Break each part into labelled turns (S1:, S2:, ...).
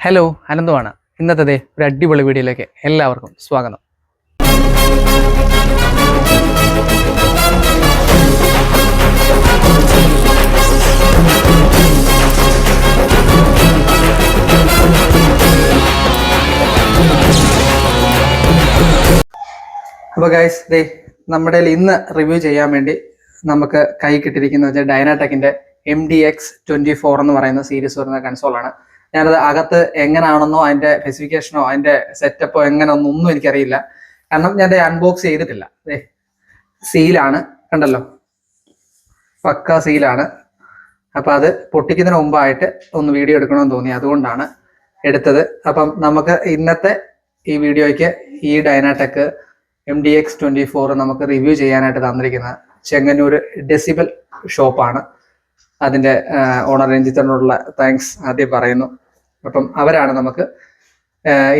S1: Hello അനന്തമാണ് ഇന്നത്തെ ഒരു അടിപൊളി വീഡിയോയിലേക്ക് എല്ലാവർക്കും സ്വാഗതം. അപ്പോൾ ഗൈസ് ദേ നമ്മുടെ ഇന്ന് റിവ്യൂ ചെയ്യാൻ വേണ്ടി നമുക്ക് കൈ കിട്ടിയിരിക്കുന്ന വെച്ചാൽ ഡൈനാടെക്കിന്റെ M D X twenty four എന്ന് പറയുന്ന സീരീസ് വരുന്ന കൺസോളാണ് ഞാനത് അകത്ത് എങ്ങനെയാണെന്നോ അതിന്റെ സ്പെസിഫിക്കേഷനോ അതിന്റെ സെറ്റപ്പോ എങ്ങനെയൊന്നും ഒന്നും എനിക്കറിയില്ല. കാരണം ഞാൻ അൺബോക്സ് ചെയ്തിട്ടില്ല. സീലാണ് കണ്ടല്ലോ? പക്ക സീലാണ് അപ്പൊ അത് പൊട്ടിക്കുന്നതിന് മുമ്പായിട്ട് ഒന്ന് വീഡിയോ എടുക്കണമെന്ന് തോന്നി. അതുകൊണ്ടാണ് എടുത്തത്. അപ്പം നമുക്ക് ഇന്നത്തെ ഈ വീഡിയോയ്ക്ക് ഈ Dynatech M D X twenty four നമുക്ക് റിവ്യൂ ചെയ്യാനായിട്ട് തന്നിരിക്കുന്നത് ചെങ്ങന്നൂർ ഡെസിബൽ ഷോപ്പാണ് അതിന്റെ ഓണർ രഞ്ജിത്തനോടുള്ള താങ്ക്സ് ആദ്യം പറയുന്നു. അപ്പം അവരാണ് നമുക്ക്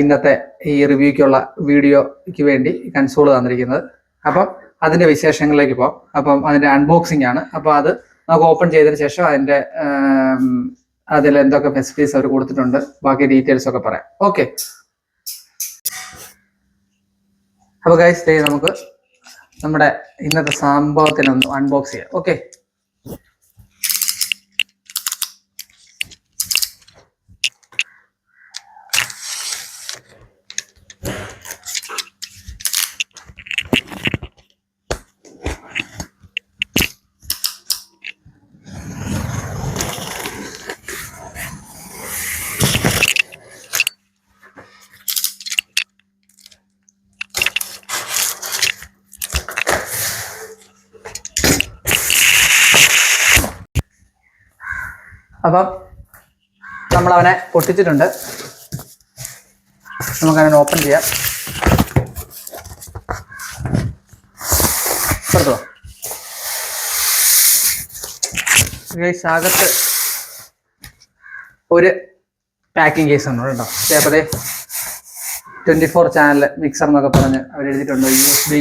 S1: ഇന്നത്തെ ഈ റിവ്യൂക്കുള്ള വീഡിയോയ്ക്ക് വേണ്ടി കൺസോൾ തന്നിരിക്കുന്നത്. അപ്പം അതിന്റെ വിശേഷങ്ങളിലേക്ക് പോകാം. അപ്പം അതിന്റെ അൺബോക്സിംഗ് ആണ്. അപ്പോൾ അത് നമുക്ക് ഓപ്പൺ ചെയ്തതിന് ശേഷം അതിന്റെ അതിൽ എന്തൊക്കെ ഫെസിലിറ്റീസ് അവർ കൊടുത്തിട്ടുണ്ട് ബാക്കി ഡീറ്റെയിൽസ് ഒക്കെ പറയാം. ഓക്കെ അപ്പൊ ഗൈസ് നമുക്ക് നമ്മുടെ ഇന്നത്തെ സംഭവത്തിനൊന്ന് അൺബോക്സ് ചെയ്യാം. ഓക്കെ അപ്പം അവനെ പൊട്ടിച്ചിട്ടുണ്ട്. നമുക്കതിനെ ഓപ്പൺ ചെയ്യാം. പുറത്തു അകത്ത് ഒരു പാക്കിംഗ് കേസ് ഉണ്ട് കേട്ടോ. അതേപോലെ ട്വന്റി ഫോർ ചാനൽ മിക്സർ എന്നൊക്കെ പറഞ്ഞ് അവർ എഴുതിയിട്ടുണ്ട് U S B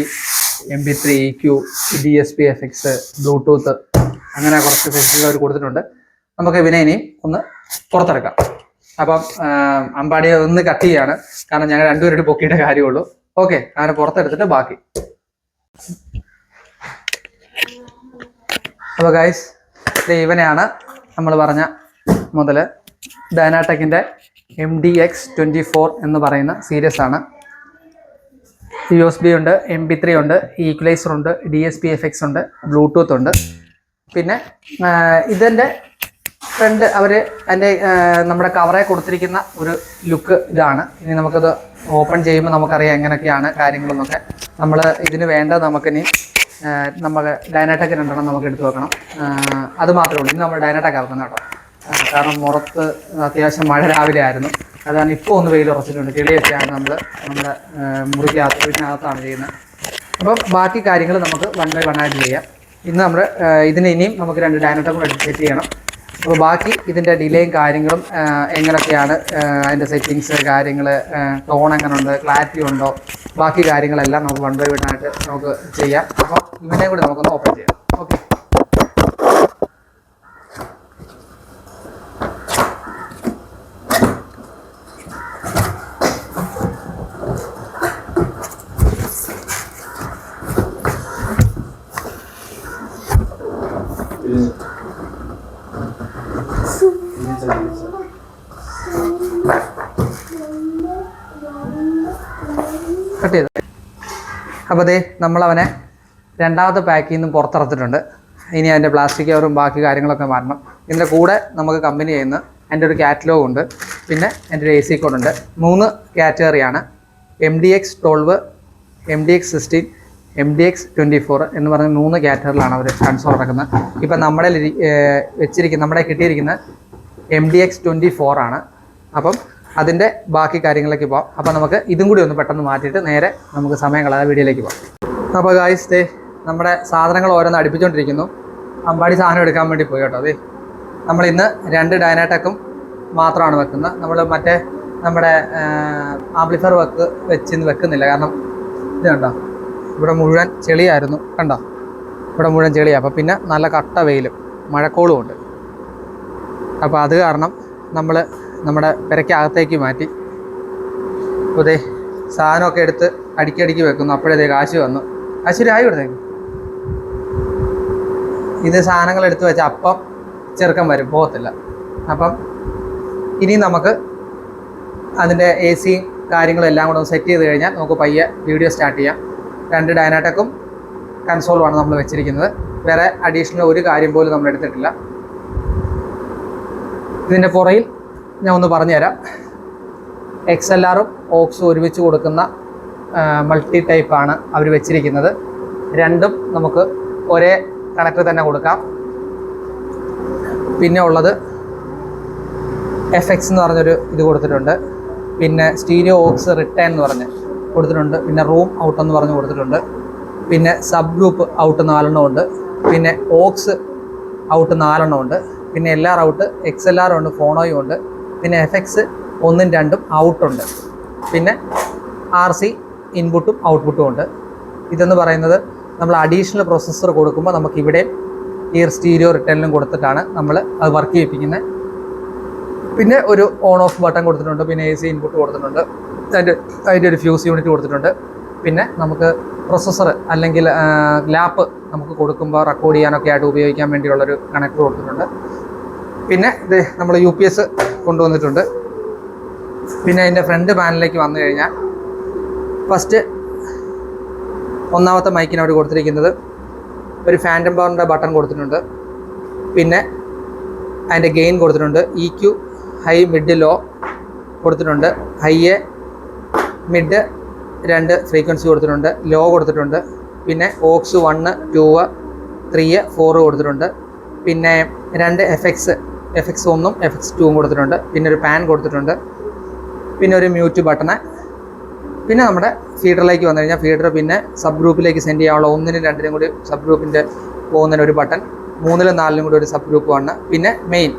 S1: M P three E Q D S P F X Bluetooth അങ്ങനെ കുറച്ച് ഫെസിലിറ്റി അവർ കൊടുത്തിട്ടുണ്ട്. നമുക്ക് ഇവനെ ഇനി ഒന്ന് പുറത്തെടുക്കാം അപ്പം അമ്പാടിയെ ഒന്ന് കട്ട് ചെയ്യാണ്. കാരണം ഞങ്ങൾ രണ്ടുപേരുടെ പൊക്കിയുടെ കാര്യമുള്ളൂ. ഓക്കെ അങ്ങനെ പുറത്തെടുത്തിട്ട് ബാക്കി. അപ്പോൾ ഗൈസ് ഇവനെയാണ് നമ്മൾ പറഞ്ഞ മുതൽ ഡൈനാടെക്കിന്റെ M D X twenty four എന്ന് പറയുന്ന സീരീസ് ആണ്. യു എസ് ബി ഉണ്ട് എം പി ത്രീ ഉണ്ട് ഈക്വലൈസർ ഉണ്ട് D S P F X ഉണ്ട് ബ്ലൂടൂത്ത് ഉണ്ട്. പിന്നെ ഇതിന്റെ ഫ്രണ്ട് അവർ അതിന്റെ നമ്മുടെ കവറെ കൊടുത്തിരിക്കുന്ന ഒരു ലുക്ക് ഇതാണ്. ഇനി നമുക്കത് ഓപ്പൺ ചെയ്യുമ്പോൾ നമുക്കറിയാം എങ്ങനെയൊക്കെയാണ് കാര്യങ്ങളെന്നൊക്കെ. നമ്മൾ ഇതിന് വേണ്ട നമുക്കിനി നമ്മൾ ഡൈനാടെക് രണ്ടെണ്ണം നമുക്ക് എടുത്തു വെക്കണം. അത് മാത്രമേ ഉള്ളൂ. ഇനി നമ്മൾ ഡൈനാടെക് ആക്കുന്ന കേട്ടോ. കാരണം മുറത്ത് അത്യാവശ്യം മഴ രാവിലെ ആയിരുന്നു. അതാണ് ഇപ്പോൾ ഒന്ന് വെയിൽ ഉറച്ചിട്ടുണ്ട്. ചെളിയൊക്കെയാണ് നമ്മൾ നമ്മുടെ മുറിക്കകത്ത് വീട്ടിനകത്താണ് ചെയ്യുന്നത്. അപ്പം ബാക്കി കാര്യങ്ങൾ നമുക്ക് വൺ ബൈ വൺ ആയിട്ട് ചെയ്യാം. ഇന്ന് നമ്മൾ ഇതിന് ഇനിയും നമുക്ക് രണ്ട് ഡൈനറ്റും കൂടെ സെറ്റ് ചെയ്യണം. അപ്പോൾ ബാക്കി ഇതിന്റെ ഡിലേയും കാര്യങ്ങളും എങ്ങനെയൊക്കെയാണ് അതിന്റെ സെറ്റിങ്സ് കാര്യങ്ങൾ ടോൺ എങ്ങനെയുണ്ട് ക്ലാരിറ്റി ഉണ്ടോ ബാക്കി കാര്യങ്ങളെല്ലാം നമുക്ക് വൺ ബൈ വൺ ആയിട്ട് നമുക്ക് ചെയ്യാം. അപ്പോൾ ഇവനെ കൂടി നമുക്കൊന്ന് ഓപ്പൺ ചെയ്യാം. ഓക്കെ കട്ട് ചെയ്തു അപ്പോൾ അതേ നമ്മളവനെ രണ്ടാമത്തെ പാക്കിൽ നിന്നും പുറത്തിറത്തിട്ടുണ്ട്. ഇനി അതിന്റെ പ്ലാസ്റ്റിക് കവറും ബാക്കി കാര്യങ്ങളൊക്കെ മാറണം ഇതിന്റെ കൂടെ നമുക്ക് കമ്പനി ചെയ്യുന്ന എന്റെ ഒരു കാറ്റലോഗ് ഉണ്ട്. പിന്നെ എന്റെ ഒരു എ സി കോഡ് ഉണ്ട്. മൂന്ന് കാറ്റഗറിയാണ് M D X twelve M D X sixteen M D X twenty four എന്ന് പറഞ്ഞ മൂന്ന് കാറ്റഗറിയിലാണ് അവർ കൺസോൾ ഇറക്കുന്നത്. ഇപ്പം നമ്മുടെ വെച്ചിരിക്കുന്ന നമ്മുടെ കിട്ടിയിരിക്കുന്ന M D X twenty four ആണ്. അപ്പം അതിന്റെ ബാക്കി കാര്യങ്ങളിലേക്ക് പോകാം അപ്പോൾ നമുക്ക് ഇതും കൂടി ഒന്ന് പെട്ടെന്ന് മാറ്റിയിട്ട് നേരെ നമുക്ക് സമയം കളയാതെ വീഡിയോയിലേക്ക് പോകാം അപ്പോൾ ഗായ്സ് ദേ നമ്മുടെ സാധനങ്ങൾ ഓരോന്ന് അടുപ്പിച്ചുകൊണ്ടിരിക്കുന്നു അമ്പാടി സാധനം എടുക്കാൻ വേണ്ടി പോയി കേട്ടോ അതെ നമ്മൾ ഇന്ന് രണ്ട് ഡൈനാടെക്കും മാത്രമാണ് വെക്കുന്നത്. നമ്മൾ മറ്റേ നമ്മുടെ ആംപ്ലിഫയർ വെക്ക് വെച്ച് ഇന്ന് വെക്കുന്നില്ല. കാരണം ഇത് കണ്ടോ? ഇവിടെ മുഴുവൻ ചെളിയായിരുന്നു. കണ്ടോ? ഇവിടെ മുഴുവൻ ചെളിയാണ് അപ്പോൾ പിന്നെ നല്ല കട്ട വെയിലും മഴക്കോളും ഉണ്ട്. അപ്പോൾ അത് കാരണം നമ്മൾ നമ്മുടെ പെരയ്ക്കകത്തേക്ക് മാറ്റി. അപ്പോൾ ദേ സാധനമൊക്കെ എടുത്ത് അടിക്കടിക്ക് വെക്കുന്നു. അപ്പോഴേ കാശ് വന്നു. കാശ് ആയി കൊടുത്തേക്ക്. ഇത് സാധനങ്ങൾ എടുത്ത് വെച്ച അപ്പം ചെറുക്കം വരും. പോകത്തില്ല. അപ്പം ഇനി നമുക്ക് അതിന്റെ എ സിയും കാര്യങ്ങളും എല്ലാം കൂടെ ഒന്ന് സെറ്റ് ചെയ്ത് കഴിഞ്ഞാൽ നമുക്ക് പയ്യെ വീഡിയോ സ്റ്റാർട്ട് ചെയ്യാം. രണ്ട് ഡൈനാടെക്കും കൺസോളുമാണ് നമ്മൾ വെച്ചിരിക്കുന്നത്. വേറെ അഡീഷണൽ ഒരു കാര്യം പോലും നമ്മൾ എടുത്തിട്ടില്ല. ഇതിന്റെ പുറയിൽ ഞാൻ ഒന്ന് പറഞ്ഞുതരാം. എക്സ് എൽ ആറും ഓക്സും ഒരുമിച്ച് കൊടുക്കുന്ന മൾട്ടി ടൈപ്പാണ് അവർ വെച്ചിരിക്കുന്നത്. രണ്ടും നമുക്ക് ഒരേ കണക്ട് തന്നെ കൊടുക്കാം. പിന്നെ ഉള്ളത് എഫ് എക്സ് എന്ന് പറഞ്ഞൊരു ഇത് കൊടുത്തിട്ടുണ്ട്. പിന്നെ സ്റ്റീരിയോ ഓക്സ് റിട്ടേൺ എന്ന് പറഞ്ഞ് കൊടുത്തിട്ടുണ്ട്. പിന്നെ റൂം ഔട്ട് എന്ന് പറഞ്ഞ് കൊടുത്തിട്ടുണ്ട്. പിന്നെ സബ് ഗ്രൂപ്പ് ഔട്ട് നാലെണ്ണം ഉണ്ട്. പിന്നെ ഓക്സ് ഔട്ട് നാലെണ്ണം ഉണ്ട്. പിന്നെ L R out X L R ഉണ്ട് ഫോണോയും ഉണ്ട്. പിന്നെ എഫ് എക്സ് ഒന്നും രണ്ടും ഔട്ടുണ്ട് പിന്നെ ആർ സി ഇൻപുട്ടും ഔട്ട്പുട്ടും ഉണ്ട്. ഇതെന്ന് പറയുന്നത് നമ്മൾ അഡീഷണൽ പ്രോസസ്സർ കൊടുക്കുമ്പോൾ നമുക്ക് ഇവിടെ ഈ സ്റ്റീരിയോ റിട്ടേണിലും കൊടുത്തിട്ടാണ് നമ്മൾ അത് വർക്ക് ചെയ്യിപ്പിക്കുന്നത് പിന്നെ ഒരു ഓൺ ഓഫ് ബട്ടൺ കൊടുത്തിട്ടുണ്ട്. പിന്നെ എ സി ഇൻപുട്ട് കൊടുത്തിട്ടുണ്ട്. അതിന്റെ അതിന്റെ ഒരു ഫ്യൂസ് യൂണിറ്റ് കൊടുത്തിട്ടുണ്ട്. പിന്നെ നമുക്ക് പ്രൊസസ്സർ അല്ലെങ്കിൽ ലാപ്പ് നമുക്ക് കൊടുക്കുമ്പോൾ റെക്കോർഡ് ചെയ്യാനൊക്കെ ആയിട്ട് ഉപയോഗിക്കാൻ വേണ്ടിയുള്ളൊരു കണക്ടർ കൊടുത്തിട്ടുണ്ട്. പിന്നെ ഇത് നമ്മൾ യു പി എസ് കൊണ്ടുവന്നിട്ടുണ്ട്. പിന്നെ അതിന്റെ ഫ്രണ്ട് പാനലിലേക്ക് വന്നു കഴിഞ്ഞാൽ ഫസ്റ്റ് ഒന്നാമത്തെ മൈക്കിന് അവർ കൊടുത്തിരിക്കുന്നത് ഒരു ഫാന്റം പവറിന്റെ ബട്ടൺ കൊടുത്തിട്ടുണ്ട്. പിന്നെ അതിന്റെ ഗെയിൻ കൊടുത്തിട്ടുണ്ട്. E Q high mid low കൊടുത്തിട്ടുണ്ട്. ഹൈ എ മിഡ് രണ്ട് ഫ്രീക്വൻസി കൊടുത്തിട്ടുണ്ട്. ലോ കൊടുത്തിട്ടുണ്ട്. പിന്നെ aux one two three four കൊടുത്തിട്ടുണ്ട്. പിന്നെ രണ്ട് എഫ് എക്സ് എഫ് എക്സ് ഒന്നും എഫ് എക്സ് ടൂവും കൊടുത്തിട്ടുണ്ട്. പിന്നെ ഒരു പാൻ കൊടുത്തിട്ടുണ്ട്. പിന്നെ ഒരു മ്യൂട്ട് ബട്ടണ് പിന്നെ നമ്മുടെ ഫീഡറിലേക്ക് വന്നു കഴിഞ്ഞാൽ ഫീഡർ പിന്നെ സബ് ഗ്രൂപ്പിലേക്ക് സെൻഡ് ചെയ്യാനുള്ള ഒന്നിനും രണ്ടിനും കൂടി സബ് ഗ്രൂപ്പിന്റെ പോകുന്നതിന് ഒരു ബട്ടൺ മൂന്നിലും നാലിലും കൂടി ഒരു സബ് ഗ്രൂപ്പ് വണ്ണ് പിന്നെ മെയിൻ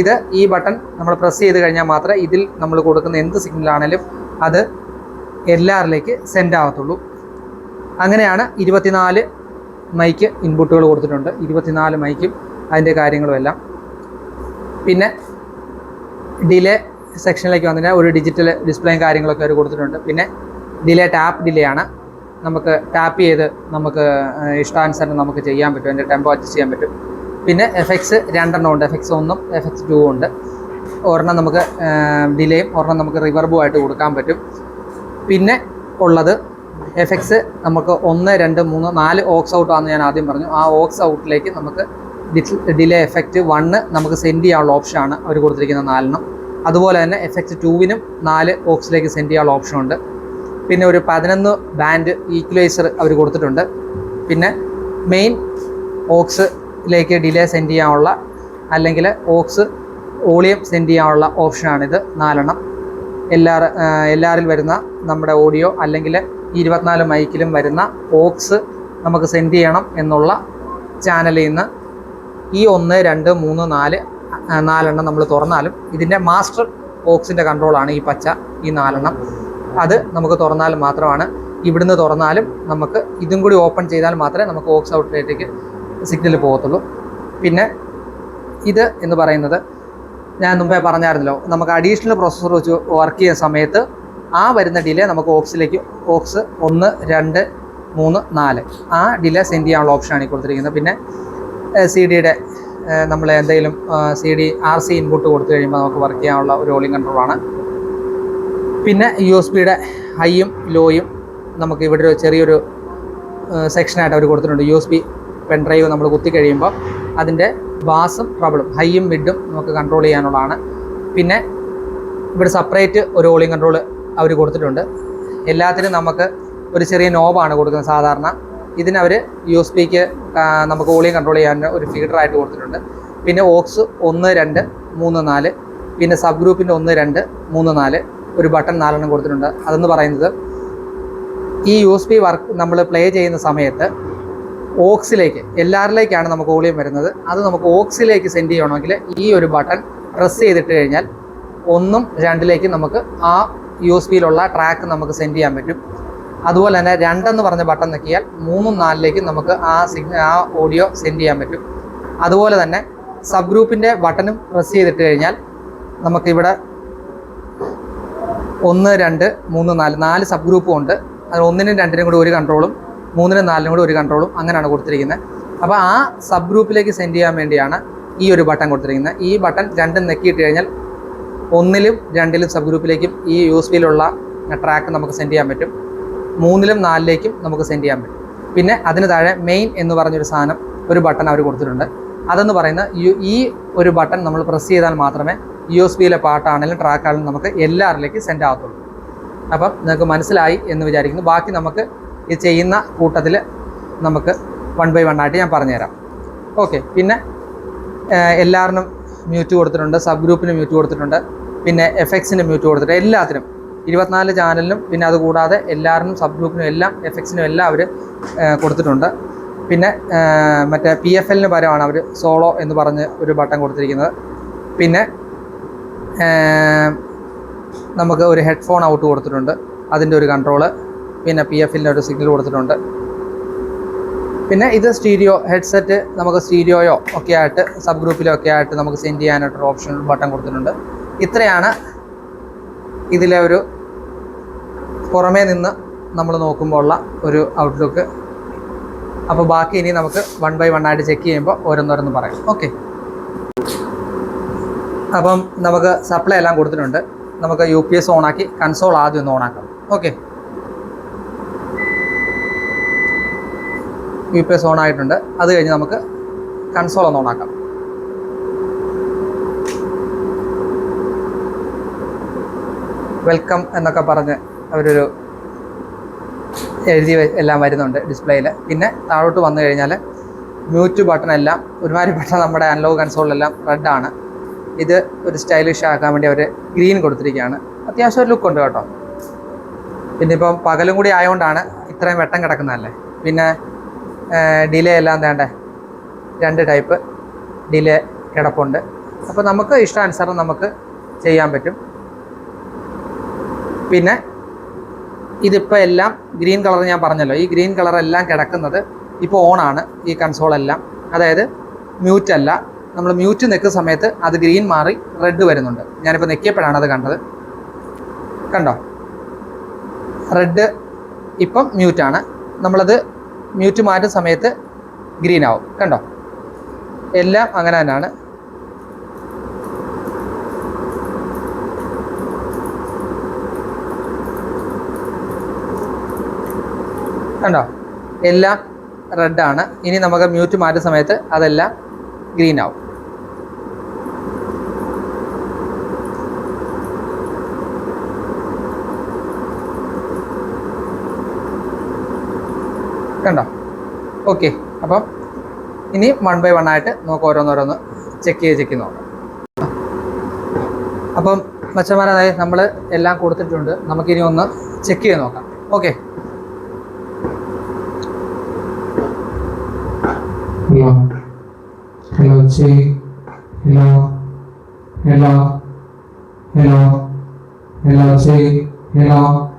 S1: ഇത് ഈ ബട്ടൺ നമ്മൾ പ്രസ് ചെയ്ത് കഴിഞ്ഞാൽ മാത്രമേ ഇതിൽ നമ്മൾ കൊടുക്കുന്ന എന്ത് സിഗ്നലാണേലും അത് എല്ലാവരിലേക്ക് സെൻഡ് ആവത്തുള്ളൂ. അങ്ങനെയാണ് ഇരുപത്തിനാല് മൈക്ക് ഇൻപുട്ടുകൾ കൊടുത്തിട്ടുണ്ട്. ഇരുപത്തിനാല് മൈക്കും അതിന്റെ കാര്യങ്ങളും എല്ലാം. പിന്നെ ഡിലേ സെക്ഷനിലേക്ക് വന്നിട്ട് ഒരു ഡിജിറ്റൽ ഡിസ്പ്ലേയും കാര്യങ്ങളൊക്കെ അവർ കൊടുത്തിട്ടുണ്ട്. പിന്നെ ഡിലേ ടാപ്പ് ഡിലേ ആണ്. നമുക്ക് ടാപ്പ് ചെയ്ത് നമുക്ക് ഇഷ്ടാനുസരണം നമുക്ക് ചെയ്യാൻ പറ്റും. അതിന്റെ ടെമ്പോ അഡ്ജസ്റ്റ് ചെയ്യാൻ പറ്റും. പിന്നെ എഫക്ട്സ് രണ്ടെണ്ണം ഉണ്ട്. എഫക്ട്സ് ഒന്നും എഫക്ട്സ് ടൂ ഉണ്ട്. ഒരെണ്ണം നമുക്ക് ഡിലേയും ഒരെണ്ണം നമുക്ക് റിവർബും ആയിട്ട് കൊടുക്കാൻ പറ്റും. പിന്നെ ഉള്ളത് എഫക്ട്സ് നമുക്ക് ഒന്ന് രണ്ട് മൂന്ന് നാല് ഓക്സ് ഔട്ട് ആണെന്ന് ഞാൻ ആദ്യം പറഞ്ഞു. ആ ഓക്സ് ഔട്ടിലേക്ക് നമുക്ക് ഡിലേ എഫക്റ്റ് വണ്ണ് നമുക്ക് സെൻഡ് ചെയ്യാനുള്ള ഓപ്ഷനാണ് അവർ കൊടുത്തിരിക്കുന്ന നാലെണ്ണം. അതുപോലെ തന്നെ എഫക്റ്റ് ടൂവിനും നാല് ബോക്സിലേക്ക് സെൻഡ് ചെയ്യാനുള്ള ഓപ്ഷൻ ഉണ്ട് പിന്നെ ഒരു പതിനൊന്ന് ബാൻഡ് ഈക്വലൈസർ അവർ കൊടുത്തിട്ടുണ്ട്. പിന്നെ മെയിൻ ഓക്സിലേക്ക് ഡിലേ സെൻഡ് ചെയ്യാനുള്ള അല്ലെങ്കിൽ ഓക്സ് വോളിയം സെൻഡ് ചെയ്യാനുള്ള ഓപ്ഷനാണിത് നാലെണ്ണം. എല്ലാ എല്ലാവരിൽ വരുന്ന നമ്മുടെ ഓഡിയോ അല്ലെങ്കിൽ ഇരുപത്തിനാല് മൈക്കിലും വരുന്ന ഓക്സ് നമുക്ക് സെൻഡ് ചെയ്യണം എന്നുള്ള ചാനലിൽ നിന്ന് ഈ ഒന്ന് രണ്ട് മൂന്ന് നാല് നാലെണ്ണം നമ്മൾ തുറന്നാലും ഇതിന്റെ മാസ്റ്റർ ഓക്സിന്റെ കൺട്രോളാണ് ഈ പച്ച ഈ നാലെണ്ണം. അത് നമുക്ക് തുറന്നാൽ മാത്രമാണ്. ഇവിടുന്ന് തുറന്നാലും നമുക്ക് ഇതും കൂടി ഓപ്പൺ ചെയ്താൽ മാത്രമേ നമുക്ക് ഓക്സ് ഔട്ട്ലേറ്റിലേക്ക് സിഗ്നൽ പോകത്തുള്ളൂ. പിന്നെ ഇത് എന്ന് പറയുന്നത് ഞാൻ മുമ്പേ പറഞ്ഞായിരുന്നല്ലോ നമുക്ക് അഡീഷണൽ പ്രോസസ്സർ വെച്ച് വർക്ക് ചെയ്യുന്ന സമയത്ത് ആ വരുന്ന ഡിലേ നമുക്ക് ഓക്സിലേക്ക് ഓക്സ് ഒന്ന് രണ്ട് മൂന്ന് നാല് ആ ഡിലേ സെൻഡ് ചെയ്യാനുള്ള ഓപ്ഷനാണ് ഈ കൊടുത്തിരിക്കുന്നത്. പിന്നെ സി ഡിയുടെ നമ്മൾ എന്തെങ്കിലും C D R C input കൊടുത്തു കഴിയുമ്പോൾ നമുക്ക് വർക്ക് ചെയ്യാനുള്ള ഒരു റോളിംഗ് കൺട്രോളാണ് പിന്നെ യു എസ് ബിയുടെ ഹൈയും ലോയും നമുക്ക് ഇവിടെ ഒരു ചെറിയൊരു സെക്ഷനായിട്ട് അവർ കൊടുത്തിട്ടുണ്ട്. U S B pen drive നമ്മൾ കുത്തി കഴിയുമ്പോൾ അതിന്റെ ബാസും ട്രബിളും ഹൈയും മിഡും നമുക്ക് കൺട്രോൾ ചെയ്യാനുള്ളതാണ്. പിന്നെ ഇവിടെ സെപ്പറേറ്റ് ഒരു റോളിംഗ് കൺട്രോൾ അവർ കൊടുത്തിട്ടുണ്ട്. എല്ലാത്തിനും നമുക്ക് ഒരു ചെറിയ നോബാണ് കൊടുക്കുന്നത് സാധാരണ. ഇതിനവർ യു എസ് പിക്ക് നമുക്ക് വോളിയം കൺട്രോൾ ചെയ്യാൻ ഒരു ഫീഡറായിട്ട് കൊടുത്തിട്ടുണ്ട്. പിന്നെ ഓക്സ് ഒന്ന് രണ്ട് മൂന്ന് നാല് പിന്നെ സബ് ഗ്രൂപ്പിന്റെ ഒന്ന് രണ്ട് മൂന്ന് നാല് ഒരു ബട്ടൺ നാലെണ്ണം കൊടുത്തിട്ടുണ്ട്. അതെന്ന് പറയുന്നത് ഈ യു എസ് പി വർക്ക് നമ്മൾ പ്ലേ ചെയ്യുന്ന സമയത്ത് ഓക്സിലേക്ക് എല്ലാവരിലേക്കാണ് നമുക്ക് വോളിയം വരുന്നത്. അത് നമുക്ക് ഓക്സിലേക്ക് സെൻഡ് ചെയ്യണമെങ്കിൽ ഈ ഒരു ബട്ടൺ പ്രസ് ചെയ്തിട്ട് കഴിഞ്ഞാൽ ഒന്നും രണ്ടിലേക്ക് നമുക്ക് ആ യു എസ് പിയിലുള്ള ട്രാക്ക് നമുക്ക് സെൻഡ് ചെയ്യാൻ പറ്റും. അതുപോലെ തന്നെ രണ്ടെന്ന് പറഞ്ഞ ബട്ടൺ ഞെക്കിയാൽ മൂന്നും നാലിലേക്കും നമുക്ക് ആ സിഗ്ന ആ ഓഡിയോ സെൻഡ് ചെയ്യാൻ പറ്റും. അതുപോലെ തന്നെ സബ് ഗ്രൂപ്പിന്റെ ബട്ടണും പ്രസ് ചെയ്തിട്ട് കഴിഞ്ഞാൽ നമുക്കിവിടെ ഒന്ന് രണ്ട് മൂന്ന് നാല് നാല് സബ് ഗ്രൂപ്പും ഉണ്ട്. അത് ഒന്നിനും രണ്ടിനും കൂടി ഒരു കൺട്രോളും മൂന്നിനും നാലിനും കൂടി ഒരു കൺട്രോളും അങ്ങനെയാണ് കൊടുത്തിരിക്കുന്നത് അപ്പോൾ ആ സബ് ഗ്രൂപ്പിലേക്ക് സെൻഡ് ചെയ്യാൻ വേണ്ടിയാണ് ഈ ഒരു ബട്ടൺ കൊടുത്തിരിക്കുന്നത് ഈ ബട്ടൺ രണ്ടും നെക്കിയിട്ട് കഴിഞ്ഞാൽ ഒന്നിലും രണ്ടിലും സബ് ഗ്രൂപ്പിലേക്കും ഈ യു ട്രാക്ക് നമുക്ക് സെൻഡ് ചെയ്യാൻ പറ്റും. മൂന്നിലും നാലിലേക്കും നമുക്ക് സെൻഡ് ചെയ്യാൻ പറ്റും. പിന്നെ അതിന് താഴെ മെയിൻ എന്ന് പറഞ്ഞൊരു സാധനം ഒരു ബട്ടൺ അവർ കൊടുത്തിട്ടുണ്ട്. അതെന്ന് പറയുന്ന ഈ ഒരു ബട്ടൺ നമ്മൾ പ്രസ് ചെയ്താൽ മാത്രമേ യു എസ് ബിയിലെ പാട്ടാണെങ്കിലും ട്രാക്കാണെങ്കിലും നമുക്ക് എല്ലാവരിലേക്ക് സെൻഡ് ആകത്തുള്ളൂ. അപ്പം നിങ്ങൾക്ക് മനസ്സിലായി എന്ന് വിചാരിക്കുന്നു. ബാക്കി നമുക്ക് ഇത് ചെയ്യുന്ന കൂട്ടത്തിൽ നമുക്ക് വൺ ബൈ വൺ ആയിട്ട് ഞാൻ പറഞ്ഞുതരാം. ഓക്കെ പിന്നെ എല്ലാവരിനും മ്യൂറ്റ് കൊടുത്തിട്ടുണ്ട് സബ് ഗ്രൂപ്പിന് മ്യൂറ്റ് കൊടുത്തിട്ടുണ്ട് പിന്നെ എഫ് എക്സിന് മ്യൂറ്റ് കൊടുത്തിട്ടുണ്ട് എല്ലാത്തിനും. ഇരുപത്തിനാല് ചാനലിനും പിന്നെ അതുകൂടാതെ എല്ലാവരിനും സബ് ഗ്രൂപ്പിനും എല്ലാം എഫ് എക്സിനും എല്ലാം അവർ കൊടുത്തിട്ടുണ്ട്. പിന്നെ മറ്റേ പി എഫ് എല്ലിന് പരമാണ് അവർ സോളോ എന്ന് പറഞ്ഞ് ഒരു ബട്ടൺ കൊടുത്തിരിക്കുന്നത്. പിന്നെ നമുക്ക് ഒരു ഹെഡ്ഫോൺ ഔട്ട് കൊടുത്തിട്ടുണ്ട്. അതിന്റെ ഒരു കൺട്രോൾ. പിന്നെ പി എഫിന്റെ ഒരു സിഗ്നൽ കൊടുത്തിട്ടുണ്ട്. പിന്നെ ഇത് സ്റ്റീരിയോ ഹെഡ്സെറ്റ് നമുക്ക് സ്റ്റീരിയോയോ ഒക്കെ ആയിട്ട് സബ് ഗ്രൂപ്പിലോ ഒക്കെ ആയിട്ട് നമുക്ക് സെൻഡ് ചെയ്യാനായിട്ടൊരു ഓപ്ഷൻ ബട്ടൺ കൊടുത്തിട്ടുണ്ട്. ഇത്രയാണ് ഇതിലെ ഒരു പുറമേ നിന്ന് നമ്മൾ നോക്കുമ്പോൾ ഉള്ള ഒരു ഔട്ട്ലുക്ക് അപ്പോൾ ബാക്കി ഇനി നമുക്ക് വൺ ബൈ വൺ ആയിട്ട് ചെക്ക് ചെയ്യുമ്പോൾ ഓരോന്നോരോന്ന് പറയാം. ഓക്കെ അപ്പം നമുക്ക് സപ്ലൈ എല്ലാം കൊടുത്തിട്ടുണ്ട്. നമുക്ക് യു പി എസ് ഓണാക്കി കൺസോൾ ആദ്യം ഒന്ന് ഓണാക്കാം okay U P S on ആയിട്ടുണ്ട്. അത് കഴിഞ്ഞ് നമുക്ക് കൺസോൾ ഒന്ന് ഓണാക്കാം വെൽക്കം എന്നൊക്കെ പറഞ്ഞ് അവരൊരു എഴുതി എല്ലാം വരുന്നുണ്ട് ഡിസ്പ്ലേയിൽ പിന്നെ താഴോട്ട് വന്നു കഴിഞ്ഞാൽ മ്യൂറ്റ് ബട്ടൺ എല്ലാം ഒരുമാതിരി ബട്ടൺ നമ്മുടെ അനലോഗ് കൺസോളിലെല്ലാം റെഡാണ് ഇത് ഒരു സ്റ്റൈലിഷ് ആക്കാൻ വേണ്ടി അവർ ഗ്രീൻ കൊടുത്തിരിക്കുകയാണ്. അത്യാവശ്യം ഒരു ലുക്ക് ഉണ്ട് കേട്ടോ. പിന്നെ ഇപ്പം പകലും കൂടി ആയതുകൊണ്ടാണ് ഇത്രയും വെട്ടം കിടക്കുന്നതല്ലേ. പിന്നെ ഡിലേ എല്ലാം വേണ്ടേ? രണ്ട് ടൈപ്പ് ഡിലേ കിടപ്പുണ്ട്. അപ്പോൾ നമുക്ക് ഇഷ്ടാനുസരണം നമുക്ക് ചെയ്യാൻ പറ്റും. പിന്നെ ഇതിപ്പോൾ എല്ലാം ഗ്രീൻ കളർ ഞാൻ പറഞ്ഞല്ലോ. ഈ ഗ്രീൻ കളർ എല്ലാം കിടക്കുന്നത് ഇപ്പോൾ ഓണാണ് ഈ കൺസോളെല്ലാം അതായത് മ്യൂറ്റ് അല്ല. നമ്മൾ മ്യൂറ്റ് നിൽക്കുന്ന സമയത്ത് അത് ഗ്രീൻ മാറി റെഡ് വരുന്നുണ്ട്. ഞാനിപ്പോൾ നെക്കിയപ്പോഴാണ് അത് കണ്ടത്. കണ്ടോ? റെഡ് ഇപ്പം മ്യൂറ്റാണ് നമ്മളത് മ്യൂറ്റ് മാറ്റുന്ന സമയത്ത് ഗ്രീൻ ആവും. കണ്ടോ? എല്ലാം അങ്ങനെ തന്നെയാണ്. കണ്ടോ? എല്ലാം റെഡാണ് ഇനി നമുക്ക് മ്യൂറ്റ് മാറ്റുന്ന സമയത്ത് അതെല്ലാം ഗ്രീൻ ആവും. കണ്ടോ? ഓക്കെ അപ്പം ഇനി വൺ ബൈ വൺ ആയിട്ട് നമുക്ക് ഓരോന്നോരോന്ന് ചെക്ക് ചെയ്ത് ചെക്ക് നോക്കാം. അപ്പം മച്ചന്മാരെ നമ്മൾ എല്ലാം കൊടുത്തിട്ടുണ്ട്. നമുക്കിനി ഒന്ന് ചെക്ക് ചെയ്ത് നോക്കാം. Okay
S2: Hello. Hello, Chi. Hello. Hello. Hello. Hello, Chi. Hello.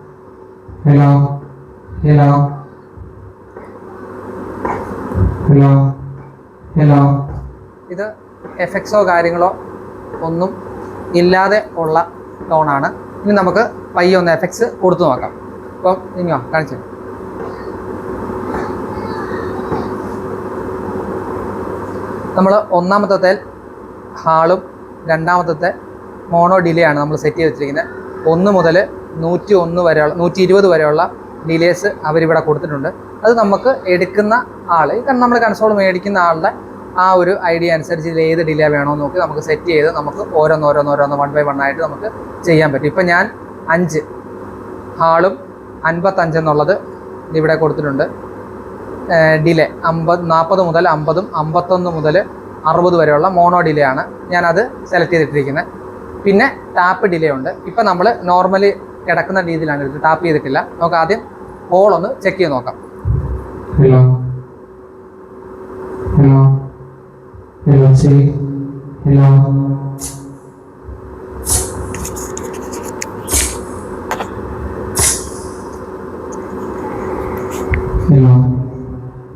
S2: Hello. Hello. Hello. Hello.
S1: ഇത് എഫക്ട്സോ കാര്യങ്ങളോ ഒന്നും ഇല്ലാതെ ഉള്ള ടോണാണ് ഇനി നമുക്ക് പയ്യെ ഒന്ന് എഫക്ട്സ് കൊടുത്തു നോക്കാം അപ്പം ഇനിയോ കാണിച്ചു നമ്മൾ ഒന്നാമത്തെ ഹാളും രണ്ടാമത്തെ മോണോ ഡിലേ ആണ് നമ്മൾ സെറ്റ് ചെയ്ത് വെച്ചിരിക്കുന്നത്. ഒന്ന് മുതൽ നൂറ്റി ഒന്ന് വരെയുള്ള നൂറ്റി ഇരുപത് വരെയുള്ള ഡിലേസ് അവരിവിടെ കൊടുത്തിട്ടുണ്ട്. അത് നമുക്ക് എടുക്കുന്ന ആൾ കാരണം നമ്മൾ കൺസോൾ മേടിക്കുന്ന ആളുടെ ആ ഒരു ഐഡിയ അനുസരിച്ച് ഇതിൽ ഏത് ഡിലേ വേണമെന്ന് നോക്കി നമുക്ക് സെറ്റ് ചെയ്ത് നമുക്ക് ഓരോന്നോരോന്നോരോന്ന് വൺ ബൈ വൺ ആയിട്ട് നമുക്ക് ചെയ്യാൻ പറ്റും. ഇപ്പം ഞാൻ അഞ്ച് ഹാളും അൻപത്തഞ്ചെന്നുള്ളത് ഇവിടെ കൊടുത്തിട്ടുണ്ട്. ഡിലേ. അമ്പത് നാൽപ്പത് മുതൽ അമ്പതും അമ്പത്തൊന്ന് മുതൽ അറുപത് വരെയുള്ള മോണോ ഡിലേ ആണ് ഞാനത് സെലക്ട് ചെയ്തിട്ടിരിക്കുന്നത് പിന്നെ ടാപ്പ് ഡിലേ ഉണ്ട്. ഇപ്പം നമ്മൾ നോർമലി കിടക്കുന്ന രീതിയിലാണ് ഇത് ടാപ്പ് ചെയ്തിട്ടില്ല. നമുക്ക് ആദ്യം ഹോൾ ഒന്ന് ചെക്ക് ചെയ്ത് നോക്കാം.
S2: Hello hello Hello, hello Hello.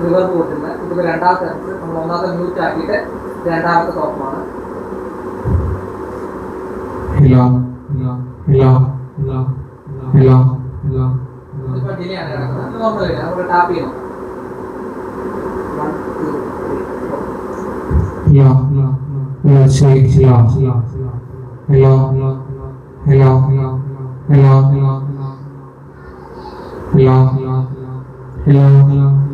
S1: Reverb കൂട്ടുന്നത് ഇതിപ്പോൾ രണ്ടാമത്തെ നമ്മൾ ഒന്നാമത്തെ മ്യൂട്ട് ആക്കിയിട്ട് രണ്ടാമത്തെ ടോപ്പമാണ്
S2: hello hello hello hello hello.
S1: ഇപ്പോൾ ഡിലേ ആണ് കിടക്കുന്നത് നോർമൽ ഇല്ല നമുക്ക് ടാപ്പ് ചെയ്യണം hello hello hello hello
S2: hello hello hello hello hello hello hello hello,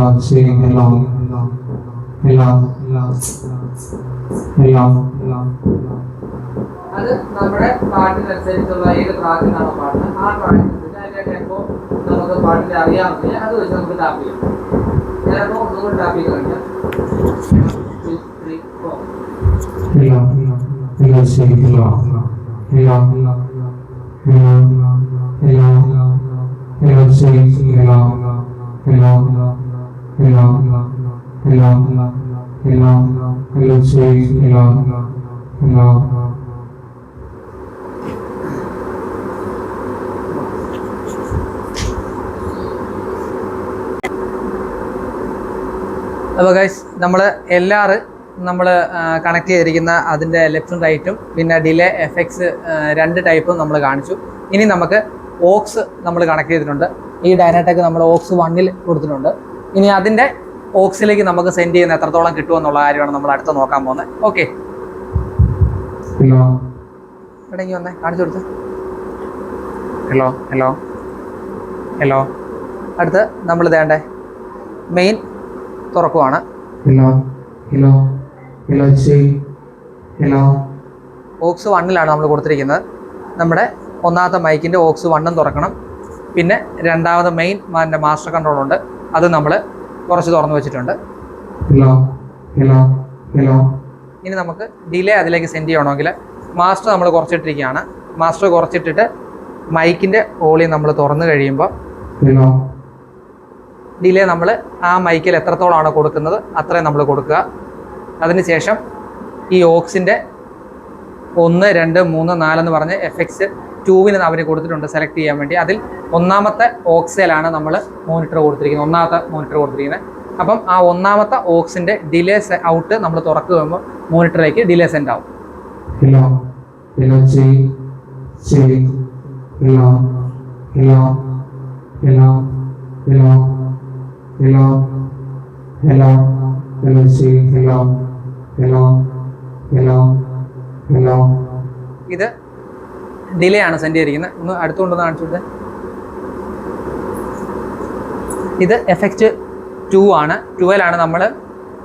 S2: Hello, saying hello. Hello. Hello. Hello.
S1: അത് നമ്മുടെ പാട്ടിനനുസരിച്ചുള്ള ഏത് പ്രാർത്ഥനയാണോ പാടുന്നത് ആ പ്രാർത്ഥനത്തിന് അതിന്റെ ടെമ്പോ നമുക്ക് പാട്ടിൽ അറിയാമെങ്കിൽ അത് വെച്ച് നമുക്ക് ടാപ്പ് ചെയ്യാം ചിലപ്പോൾ ഒന്നുകൂടി ടാപ്പ് ചെയ്ത് കളിക്കാം
S2: Hello, hello, hello, say hello. Hello, hello, hello, hello, hello, say hello, hello, hello. Hello, hello, hello, say hello, hello, hello.
S1: അപ്പോൾ ഗൈസ് നമ്മൾ എല്ലാറ് നമ്മൾ കണക്ട് ചെയ്തിരിക്കുന്ന അതിന്റെ ലെഫ്റ്റും റൈറ്റും പിന്നെ ഡിലേ എഫക്ട്സ് രണ്ട് ടൈപ്പും നമ്മൾ കാണിച്ചു ഇനി നമുക്ക് ഓക്സ് നമ്മൾ കണക്ട് ചെയ്തിട്ടുണ്ട് ഈ ഡൈനാടെക് നമ്മൾ ഓക്സ് വണ്ണിൽ കൊടുത്തിട്ടുണ്ട് ഇനി അതിന്റെ ഓക്സിലേക്ക് നമുക്ക് സെൻഡ് ചെയ്യുന്ന എത്രത്തോളം കിട്ടുമെന്നുള്ള കാര്യമാണ് നമ്മൾ അടുത്ത് നോക്കാൻ പോകുന്നത്. ഓക്കെ
S2: ഹലോ
S1: ഇടങ്ങി വന്നേ? കാണിച്ചു കൊടുത്ത്. ഹലോ ഹലോ ഹലോ അടുത്ത് നമ്മൾ ഇതേണ്ടേ main തുറക്കുവാണ്.
S2: Hello hello hello hello
S1: aux വണ്ണിലാണ് നമ്മൾ കൊടുത്തിരിക്കുന്നത്. നമ്മുടെ ഒന്നാമത്തെ മൈക്കിന്റെ ഓക്സ് വണ്ണും തുറക്കണം. പിന്നെ രണ്ടാമത് മെയിൻ മാസ്റ്റർ കൺട്രോൾ ഉണ്ട്. അത് നമ്മൾ കുറച്ച് തുറന്നു വെച്ചിട്ടുണ്ട്. ഇനി നമുക്ക് ഡിലേ അതിലേക്ക് സെൻഡ് ചെയ്യണമെങ്കിൽ മാസ്റ്റർ നമ്മൾ കുറച്ചിട്ടിരിക്കുകയാണ്. മാസ്റ്റർ കുറച്ചിട്ടിട്ട് മൈക്കിന്റെ ഓളി നമ്മൾ തുറന്നു കഴിയുമ്പോൾ ഡിലേ നമ്മൾ ആ മൈക്കിൽ എത്രത്തോളമാണ് കൊടുക്കുന്നത് അത്രയും നമ്മൾ കൊടുക്കുക. അതിനുശേഷം ഈ ഓക്സിന്റെ ഒന്ന് രണ്ട് മൂന്ന് നാലെന്ന് പറഞ്ഞ് എഫ് എക്സ് ടൂവിന് അവർ കൊടുത്തിട്ടുണ്ട് സെലക്ട് ചെയ്യാൻ വേണ്ടി. അതിൽ ഒന്നാമത്തെ ഓക്സയിലാണ് നമ്മൾ മോണിറ്റർ കൊടുത്തിരിക്കുന്നത്. ഒന്നാമത്തെ മോണിറ്റർ കൊടുത്തിരിക്കുന്നത്. അപ്പം ആ ഒന്നാമത്തെ ഓക്സിന്റെ ഡിലേ ഔട്ട് നമ്മൾ തുറക്ക് വരുമ്പോൾ മോണിറ്ററിലേക്ക് ഡിലേ സെൻഡ് ആവും. ഇത് ഡിലേ ആണ് സെൻഡ് ചെയ്തിരിക്കുന്നത്. ഒന്ന് അടുത്തുകൊണ്ട് കാണിച്ചു ഇത് എഫക്റ്റ് ടു ആണ്. ട്വൽവ് നമ്മൾ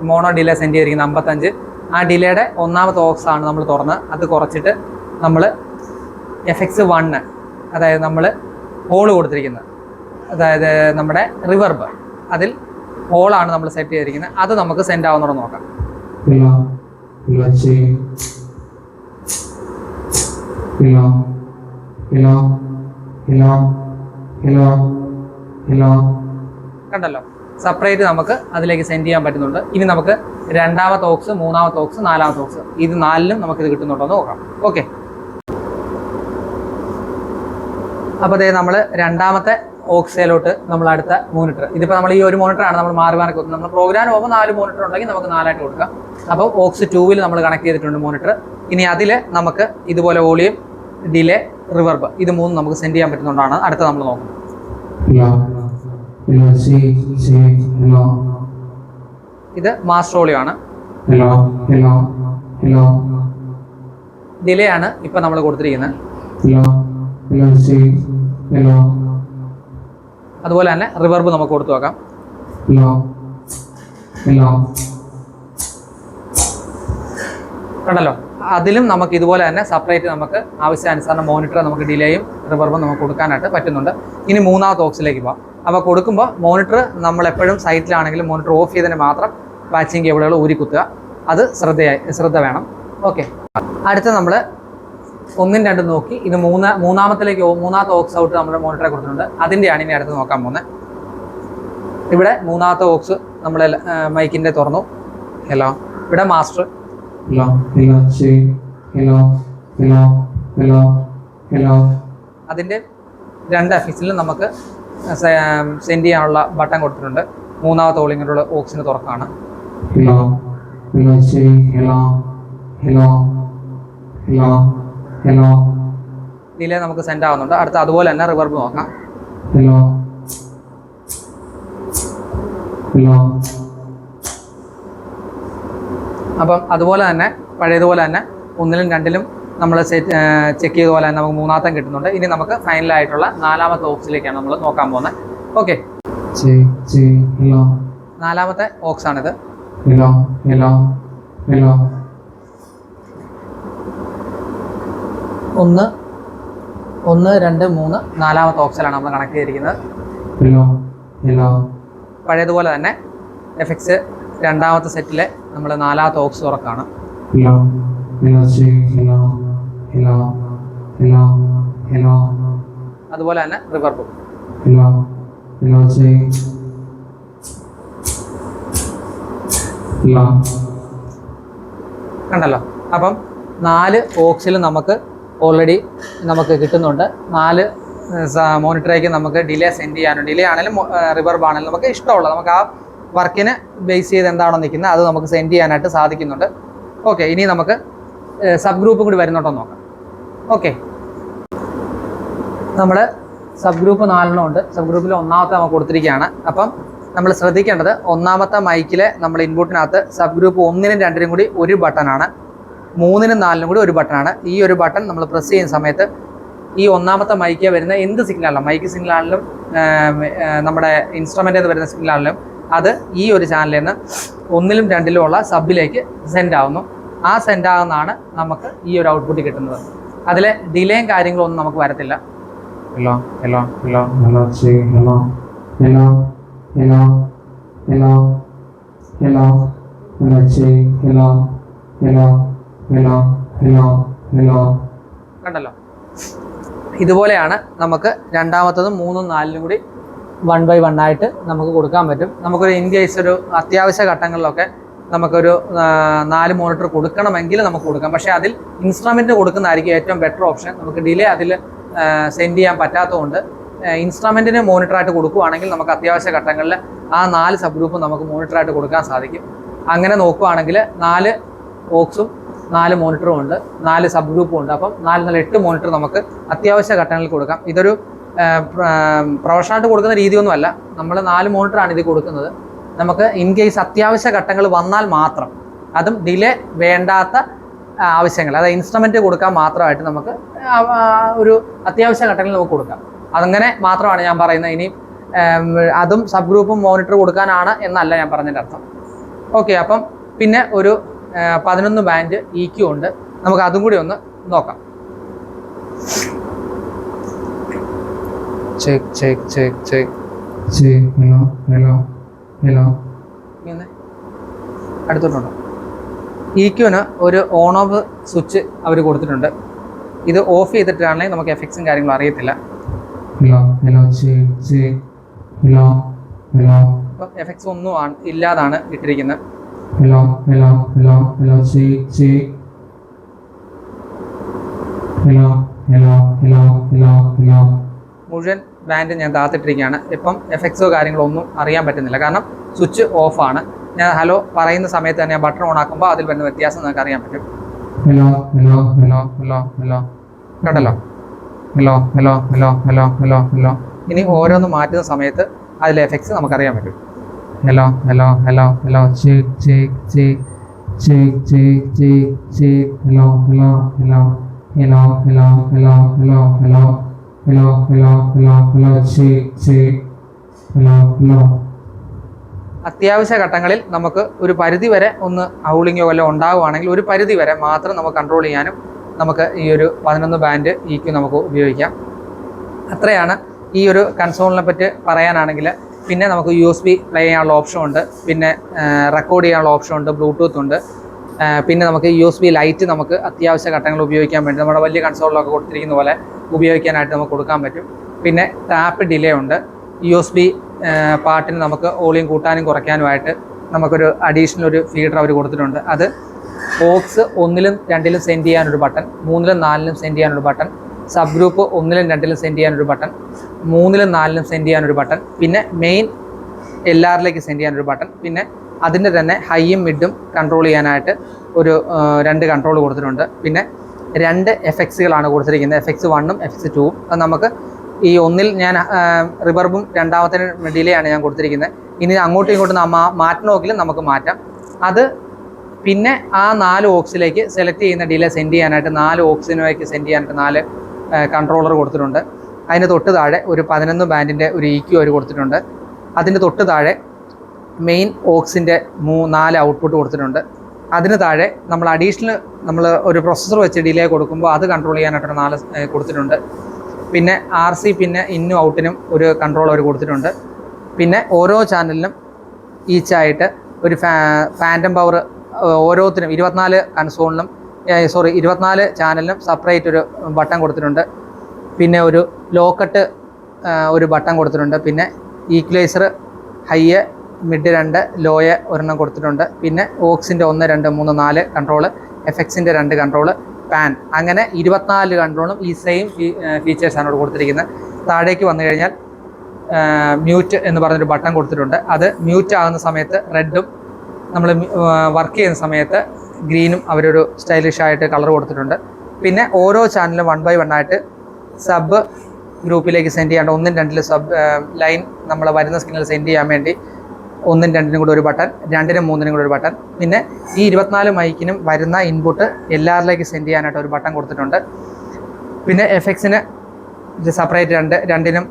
S1: മോണോ ഡിലേ സെൻഡ് ചെയ്തിരിക്കുന്നത് അമ്പത്തഞ്ച്. ആ ഡിലേയുടെ ഒന്നാമത്തെ ഓക്സ് ആണ് നമ്മൾ തുറന്ന്. അത് കുറച്ചിട്ട് നമ്മൾ എഫക്സ് വണ്ണ് അതായത് നമ്മൾ ഹോൾ കൊടുത്തിരിക്കുന്നത്. അതായത് നമ്മുടെ റിവർബ് അതിൽ ഹോളാണ് നമ്മൾ സെറ്റ് ചെയ്തിരിക്കുന്നത്. അത് നമുക്ക് സെൻഡ് ആവുന്നതോടെ നോക്കാം.
S2: ഇല്ല. hello,
S1: കണ്ടല്ലോ. സെപ്പറേറ്റ് നമുക്ക് അതിലേക്ക് സെൻഡ് ചെയ്യാൻ പറ്റുന്നുണ്ട്. ഇനി നമുക്ക് രണ്ടാമത്തെ ഓക്സ് മൂന്നാമത്തെ ഓക്സ് നാലാമത്തെ ഓക്സ് ഇത് നാലിലും നമുക്ക് ഇത് കിട്ടുന്നുണ്ടോ എന്ന് നോക്കാം. ഓക്കെ അപ്പോൾ അതേ നമ്മൾ രണ്ടാമത്തെ ഓക്സയിലോട്ട് നമ്മൾ അടുത്ത മോണിറ്റർ ഇതിപ്പോൾ നമ്മൾ ഈ ഒരു മോണിറ്ററാണ് നമ്മൾ മാറി മാറി കൊടുക്കുന്നത്. നമ്മൾ പ്രോഗ്രാം പോകുമ്പോൾ നാല് മോണിറ്റർ ഉണ്ടെങ്കിൽ നമുക്ക് നാലായിട്ട് കൊടുക്കാം. അപ്പോൾ ഓക്സ് ടൂവിൽ നമ്മൾ കണക്ട് ചെയ്തിട്ടുണ്ട് മോണിറ്റർ ഇനി അതിൽ നമുക്ക് ഇതുപോലെ വോളിയം ഡിലേ റിവർബ് ഇത് മൂന്നും നമുക്ക് സെൻഡ് ചെയ്യാൻ പറ്റുന്നതുകൊണ്ടാണ്. അടുത്ത നമ്മൾ
S2: നോക്കും
S1: ഇത് മാസ്ട്രോളിയോ ആണ്. ഡിലേ ആണ് ഇപ്പൊ നമ്മൾ കൊടുത്തിരിക്കുന്നത്. അതുപോലെ തന്നെ റിവർബ് നമുക്ക് കൊടുത്തു നോക്കാം. കണ്ടല്ലോ അതിലും നമുക്ക് ഇതുപോലെ തന്നെ സെപ്പറേറ്റ് നമുക്ക് ആവശ്യാനുസരണം മോണിറ്റർ നമുക്ക് ഡിലേയും റിവർബും നമുക്ക് കൊടുക്കാനായിട്ട് പറ്റുന്നുണ്ട്. ഇനി മൂന്നാമത്തെ ഓക്സിലേക്ക് പോകാം അപ്പോൾ കൊടുക്കുമ്പോൾ മോണിറ്റർ നമ്മൾ എപ്പോഴും സൈറ്റിലാണെങ്കിലും മോണിറ്റർ ഓഫ് ചെയ്തതിന് മാത്രം വാച്ചിങ് കേബിളുകൾ ഊരി കുത്തുക. അത് ശ്രദ്ധയായി ശ്രദ്ധ വേണം. ഓക്കെ അടുത്ത നമ്മൾ ഒന്നും രണ്ടും നോക്കി. ഇത് മൂന്ന് മൂന്നാമത്തിലേക്ക് മൂന്നാമത്തെ ഓക്സ് ഔട്ട് നമ്മൾ മോണിറ്ററെ കൊടുത്തിട്ടുണ്ട്. അതിന്റെയാണ് ഇനി അടുത്ത് നോക്കാൻ പോകുന്നത്. ഇവിടെ മൂന്നാമത്തെ ഓക്സ് നമ്മൾ മൈക്കിന്റെ തുറന്നു. ഹലോ ഇവിടെ മാസ്റ്റർ അതിന്റെ രണ്ട് അഫീസിലും നമുക്ക് സെൻഡ് ചെയ്യാനുള്ള ബട്ടൺ കൊടുത്തിട്ടുണ്ട്. മൂന്നാമത്തെ ഓളിങ്ങിലുള്ള ഓക്സിന് തുറക്കാണ്.
S2: Hello hello hello hello,
S1: delay നമുക്ക് സെൻഡ് ആവുന്നുണ്ട്. അടുത്ത അതുപോലെ തന്നെ റിവർബ് നോക്കാം.
S2: ഹലോ hello,
S1: അപ്പം അതുപോലെ തന്നെ പഴയതുപോലെ തന്നെ ഒന്നിലും രണ്ടിലും നമ്മൾ ചെക്ക് ചെയ്ത പോലെ തന്നെ നമുക്ക് മൂന്നാമത്തെ കിട്ടുന്നുണ്ട്. ഇനി നമുക്ക് ഫൈനലായിട്ടുള്ള നാലാമത്തെ ഓക്സിലേക്കാണ് നമ്മൾ നോക്കാൻ പോകുന്നത്. ഓക്കെ നാലാമത്തെ ഓക്സ് ആണിത്. ഒന്ന് ഒന്ന് രണ്ട് മൂന്ന് നാലാമത്തെ ഓക്സിലാണ് നമ്മൾ കണക്ട് ചെയ്തിരിക്കുന്നത്. പഴയതുപോലെ തന്നെ എഫക്സ് രണ്ടാമത്തെ സെറ്റിലെ നമ്മൾ നാലാമത്തെ ഓക്സ്
S2: hello,
S1: അതുപോലെ തന്നെ റിവർബും
S2: check,
S1: കണ്ടല്ലോ? അപ്പം നാല് ഓക്സിൽ നമുക്ക് ഓൾറെഡി നമുക്ക് കിട്ടുന്നുണ്ട്. നാല് മോണിറ്ററേക്ക് നമുക്ക് ഡിലേ സെൻഡ് ചെയ്യാനുണ്ട് ഡിലേ ആണെങ്കിലും റിവർബ് ആണെങ്കിലും നമുക്ക് ഇഷ്ടമുള്ള നമുക്ക് ആ വർക്കിന് ബേസ് ചെയ്ത് എന്താണോ നിൽക്കുന്നത് അത് നമുക്ക് സെൻഡ് ചെയ്യാനായിട്ട് സാധിക്കുന്നുണ്ട്. ഓക്കെ ഇനി നമുക്ക് സബ് ഗ്രൂപ്പ് കൂടി വരുന്നുണ്ടോ നോക്കാം. ഓക്കെ നമ്മൾ സബ് ഗ്രൂപ്പ് നാലെണ്ണം ഉണ്ട്. സബ് ഗ്രൂപ്പിൽ ഒന്നാമത്തെ നമുക്ക് കൊടുത്തിരിക്കുകയാണ്. അപ്പം നമ്മൾ ശ്രദ്ധിക്കേണ്ടത് ഒന്നാമത്തെ മൈക്കിലെ നമ്മൾ ഇൻപുട്ടിനകത്ത് സബ് ഗ്രൂപ്പ് ഒന്നിനും രണ്ടിനും കൂടി ഒരു ബട്ടണാണ് മൂന്നിനും നാലിനും കൂടി ഒരു ബട്ടണാണ് ഈ ഒരു ബട്ടൺ നമ്മൾ പ്രസ് ചെയ്യുന്ന സമയത്ത് ഈ ഒന്നാമത്തെ മൈക്കിൽ വരുന്ന എന്ത് സിഗ്നലാണ് മൈക്ക് സിഗ്നലാണെങ്കിലും നമ്മുടെ ഇൻസ്ട്രുമെന്റ് വരുന്ന സിഗ്നലാണെങ്കിലും അത് ഈ ഒരു ചാനലിൽ നിന്ന് ഒന്നിലും രണ്ടിലും ഉള്ള സബിലേക്ക് സെൻഡ് ആവുന്നു. ആ സെൻഡ് ആകുന്നതാണ് നമുക്ക് ഈ ഒരു ഔട്ട്പുട്ട് കിട്ടുന്നത്. അതിലെ ഡിലേയും കാര്യങ്ങളും ഒന്നും നമുക്ക് വരത്തില്ല.
S2: Hello hello hello hello, hello hello hello hello hello hello, hello hello hello hello hello, hello, hello,
S1: കണ്ടല്ലോ? ഇതുപോലെയാണ് നമുക്ക് രണ്ടാമത്തതും മൂന്നും നാലിലും കൂടി വൺ ബൈ വൺ ആയിട്ട് നമുക്ക് കൊടുക്കാൻ പറ്റും. നമുക്കൊരു ഇൻ കേസ് ഒരു അത്യാവശ്യ ഘട്ടങ്ങളിലൊക്കെ നമുക്കൊരു നാല് മോണിറ്റർ കൊടുക്കണമെങ്കിൽ നമുക്ക് കൊടുക്കാം. പക്ഷേ അതിൽ ഇൻസ്ട്രുമെന്റ് കൊടുക്കുന്നതായിരിക്കും ഏറ്റവും ബെറ്റർ ഓപ്ഷൻ നമുക്ക് ഡിലേ അതിൽ സെൻഡ് ചെയ്യാൻ പറ്റാത്തതുകൊണ്ട് ഇൻസ്ട്രുമെന്റിന് മോണിറ്ററായിട്ട് കൊടുക്കുകയാണെങ്കിൽ നമുക്ക് അത്യാവശ്യ ഘട്ടങ്ങളിൽ ആ നാല് സബ് ഗ്രൂപ്പും നമുക്ക് മോണിറ്ററായിട്ട് കൊടുക്കാൻ സാധിക്കും. അങ്ങനെ നോക്കുകയാണെങ്കിൽ നാല് ഓക്സും നാല് മോണിറ്ററും ഉണ്ട് നാല് സബ് ഗ്രൂപ്പും ഉണ്ട്. അപ്പം നാല് നാല് എട്ട് മോണിറ്റർ നമുക്ക് അത്യാവശ്യ ഘട്ടങ്ങളിൽ കൊടുക്കാം. ഇതൊരു പ്രൊഫഷണലായിട്ട് കൊടുക്കുന്ന രീതിയൊന്നുമല്ല. നമ്മൾ നാല് മോണിറ്ററാണ് ഇത് കൊടുക്കുന്നത്. നമുക്ക് ഇൻ കേസ് അത്യാവശ്യ ഘട്ടങ്ങൾ വന്നാൽ മാത്രം അതും ഡിലേ വേണ്ടാത്ത ആവശ്യങ്ങൾ അതായത് ഇൻസ്ട്രുമെന്റ് കൊടുക്കാൻ മാത്രമായിട്ട് നമുക്ക് ഒരു അത്യാവശ്യ ഘട്ടങ്ങളിൽ നമുക്ക് കൊടുക്കാം. അതങ്ങനെ മാത്രമാണ് ഞാൻ പറയുന്നത്. ഇനി അതും സബ് ഗ്രൂപ്പും മോണിറ്റർ കൊടുക്കാനാണ് എന്നല്ല ഞാൻ പറഞ്ഞതിന്റെ അർത്ഥം. ഓക്കെ അപ്പം പിന്നെ ഒരു പതിനൊന്ന് ബാൻഡ് ഇ ക്യു ഉണ്ട്. നമുക്ക് അതും കൂടി ഒന്ന് നോക്കാം. Check check check check
S2: check hello, hello, hello,
S1: അടുത്തോട്ടുണ്ടോ? ഇ ക്യുവിന് ഒരു ഓൺ ഓഫ് സ്വിച്ച് അവർ കൊടുത്തിട്ടുണ്ട്. ഇത് ഓഫ് ചെയ്തിട്ടാണെങ്കിൽ നമുക്ക് എഫക്ട്സും കാര്യങ്ങളും അറിയത്തില്ല. എഫക്ട്സ് ഒന്നും ഇല്ലാതാണ് ഇട്ടിരിക്കുന്നത്.
S2: Hello, hello, hello, hello, check, check, hello,
S1: മുഴുവൻ ബാൻഡ് ഞാൻ താത്തിട്ടിരിക്കുകയാണ് ഇപ്പം എഫക്ട്സോ കാര്യങ്ങളോ ഒന്നും അറിയാൻ പറ്റുന്നില്ല കാരണം സ്വിച്ച് ഓഫാണ് ഞാൻ ഹലോ പറയുന്ന സമയത്ത് തന്നെ ബട്ടൺ ഓൺ ആക്കുമ്പോൾ അതിൽ വരുന്ന വ്യത്യാസം നിങ്ങൾക്ക് അറിയാൻ പറ്റും
S2: hello hello
S1: hello hello hello കേട്ടല്ലോ hello hello hello hello hello hello ഇനി ഓരോന്ന് മാറ്റുന്ന സമയത്ത് അതിലെ എഫക്ട്സ് നമുക്കറിയാൻ പറ്റും hello hello hello hello
S2: hello hello hello hello hello hello hello hello hello, hello, hello, check, check, hello, hello.
S1: അത്യാവശ്യ ഘട്ടങ്ങളിൽ നമുക്ക് ഒരു പരിധി വരെ ഒന്ന് ഹൗളിങ്ങോ വല്ലതും ഉണ്ടാവുകയാണെങ്കിൽ ഒരു പരിധി വരെ മാത്രം നമുക്ക് കൺട്രോൾ ചെയ്യാനും നമുക്ക് ഈ ഒരു പതിനൊന്ന് ബാൻഡ് ഇ ക്യു നമുക്ക് ഉപയോഗിക്കാം. അത്രയാണ് ഈ ഒരു കൺസോളിനെ പറ്റി പറയാനാണെങ്കിൽ. പിന്നെ നമുക്ക് യു എസ് ബി പ്ലേ ചെയ്യാനുള്ള ഓപ്ഷൻ ഉണ്ട്. പിന്നെ റെക്കോർഡ് ചെയ്യാനുള്ള ഓപ്ഷൻ ഉണ്ട്. ബ്ലൂടൂത്ത് ഉണ്ട്. പിന്നെ നമുക്ക് യു എസ് ബി ലൈറ്റ് നമുക്ക് അത്യാവശ്യ ഘട്ടങ്ങൾ ഉപയോഗിക്കാൻ വേണ്ടി നമ്മുടെ വലിയ കൺസോളിലൊക്കെ കൊടുത്തിരിക്കുന്ന പോലെ ഉപയോഗിക്കാനായിട്ട് നമുക്ക് കൊടുക്കാൻ പറ്റും. പിന്നെ ടാപ്പ് ഡിലേ ഉണ്ട്. യു എസ് ബി പാട്ടിന് നമുക്ക് ഓളിയും കൂട്ടാനും കുറയ്ക്കാനുമായിട്ട് നമുക്കൊരു അഡീഷണൽ ഒരു ഫീഡർ അവർ കൊടുത്തിട്ടുണ്ട്. അത് ബോക്സ് ഒന്നിലും രണ്ടിലും സെൻഡ് ചെയ്യാനൊരു ബട്ടൺ മൂന്നിലും നാലിലും സെൻഡ് ചെയ്യാനൊരു ബട്ടൺ സബ് ഗ്രൂപ്പ് ഒന്നിലും രണ്ടിലും സെൻഡ് ചെയ്യാനൊരു ബട്ടൺ മൂന്നിലും നാലിലും സെൻഡ് ചെയ്യാനൊരു ബട്ടൺ പിന്നെ മെയിൻ എല്ലാവരിലേക്ക് സെൻഡ് ചെയ്യാനൊരു ബട്ടൺ പിന്നെ അതിന്റെ തന്നെ ഹൈയും മിഡും കൺട്രോൾ ചെയ്യാനായിട്ട് ഒരു രണ്ട് കൺട്രോൾ കൊടുത്തിട്ടുണ്ട്. പിന്നെ രണ്ട് എഫക്ട്സുകളാണ് കൊടുത്തിരിക്കുന്നത്. എഫക്ട്സ് വണ്ണും എഫക്ട്സ് ടൂവും അത് നമുക്ക് ഈ ഒന്നിൽ ഞാൻ റിബർബും രണ്ടാമത്തെ ഡിലേ ആണ് ഞാൻ കൊടുത്തിരിക്കുന്നത്. ഇനി അങ്ങോട്ടും ഇങ്ങോട്ടും മാറ്റണമെങ്കിലും നമുക്ക് മാറ്റാം. അത് പിന്നെ ആ നാല് ഓക്സിലേക്ക് സെലക്ട് ചെയ്യുന്ന ഡിലേ സെൻഡ് ചെയ്യാനായിട്ട് നാല് ഓക്സിനേക്ക് സെൻഡ് ചെയ്യാനായിട്ട് നാല് കൺട്രോളർ കൊടുത്തിട്ടുണ്ട്. അതിന് തൊട്ട് താഴെ ഒരു പതിനൊന്ന് ബാൻഡിന്റെ ഒരു ഇ ക്യു അവർ കൊടുത്തിട്ടുണ്ട്. അതിന്റെ തൊട്ട് താഴെ മെയിൻ ഓക്സിന്റെ മൂ നാല് ഔട്ട്പുട്ട് കൊടുത്തിട്ടുണ്ട്. അതിന് താഴെ നമ്മൾ അഡീഷണൽ നമ്മൾ ഒരു പ്രൊസസ്സർ വെച്ച് ഡിലേ കൊടുക്കുമ്പോൾ അത് കൺട്രോൾ ചെയ്യാനായിട്ടൊരു നാല് കൊടുത്തിട്ടുണ്ട്. പിന്നെ ആർ സി പിന്നെ ഇന്നും ഔട്ടിനും ഒരു കൺട്രോൾ അവർ കൊടുത്തിട്ടുണ്ട്. പിന്നെ ഓരോ ചാനലിനും ഈച്ചായിട്ട് ഒരു ഫാ ഫാന്റം പവർ ഓരോത്തിനും ഇരുപത്തിനാല് കൺസോളിനും സോറി ഇരുപത്തിനാല് ചാനലിനും സെപ്പറേറ്റ് ഒരു ബട്ടൺ കൊടുത്തിട്ടുണ്ട്. പിന്നെ ഒരു ലോക്കട്ട് ഒരു ബട്ടൺ കൊടുത്തിട്ടുണ്ട്. പിന്നെ ഈക്വലൈസർ ഹൈയ് മിഡ് രണ്ട് ലോയ ഒരെണ്ണം കൊടുത്തിട്ടുണ്ട്. പിന്നെ ഓക്സിന്റെ ഒന്ന് രണ്ട് മൂന്ന് നാല് കൺട്രോൾ എക്സിന്റെ രണ്ട് കൺട്രോൾ പാൻ അങ്ങനെ ഇരുപത്തിനാല് കൺട്രോളും ഈ സെയിം ഫീച്ചേഴ്സാണ് ഇവിടെ കൊടുത്തിരിക്കുന്നത്. താഴേക്ക് വന്നു കഴിഞ്ഞാൽ മ്യൂറ്റ് എന്ന് പറഞ്ഞൊരു ബട്ടൺ കൊടുത്തിട്ടുണ്ട്. അത് മ്യൂറ്റ് ആകുന്ന സമയത്ത് റെഡും നമ്മൾ വർക്ക് ചെയ്യുന്ന സമയത്ത് ഗ്രീനും അവരൊരു സ്റ്റൈലിഷ് ആയിട്ട് കളർ കൊടുത്തിട്ടുണ്ട്. പിന്നെ ഓരോ ചാനലും വൺ ബൈ വൺ ആയിട്ട് സബ് ഗ്രൂപ്പിലേക്ക് സെൻഡ് ചെയ്യാണ്ട് ഒന്നും രണ്ടിൽ സബ് ലൈൻ നമ്മൾ വരുന്ന സ്ക്രീനിൽ സെൻഡ് ചെയ്യാൻ വേണ്ടി ഒന്നും രണ്ടിനും കൂടെ ഒരു ബട്ടൺ രണ്ടിനും മൂന്നിനും കൂടെ ഒരു ബട്ടൺ പിന്നെ ഈ ഇരുപത്തിനാല് മൈക്കിനും വരുന്ന ഇൻപുട്ട് എല്ലാവരിലേക്ക് സെൻഡ് ചെയ്യാനായിട്ട് ഒരു ബട്ടൺ കൊടുത്തിട്ടുണ്ട്. പിന്നെ എഫ് എക്സിന് സെപ്പറേറ്റ് രണ്ട് രണ്ടിനും